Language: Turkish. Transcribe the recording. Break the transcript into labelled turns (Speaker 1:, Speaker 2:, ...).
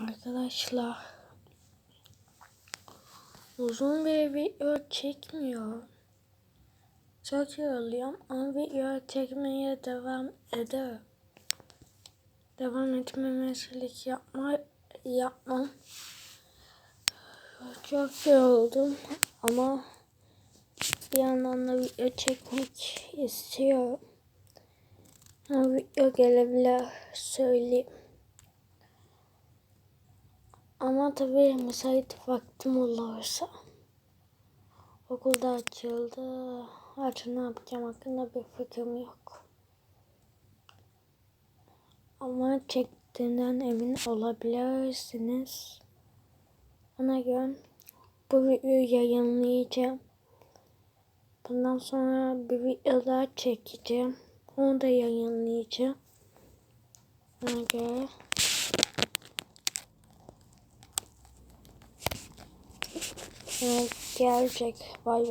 Speaker 1: Arkadaşlar uzun bir video çekmiyor. Çok yoruluyorum ama video çekmeye devam eder. Devam etmemezlik yapma yapmam. Çok yoruldum ama bir yandan da video çekmek istiyorum. Ama video gelebilir söyleyeyim. Ama tabii müsait vaktim olursa. Okulda açıldı. Artık ne yapacağım hakkında bir fikrim yok. Ama çektiğinden emin olabilirsiniz. Ona göre bu videoyu yayınlayacağım. Bundan sonra bir video daha çekeceğim. Onu da yayınlayacağım. Ona göre Okay. Check. Bye. Bye.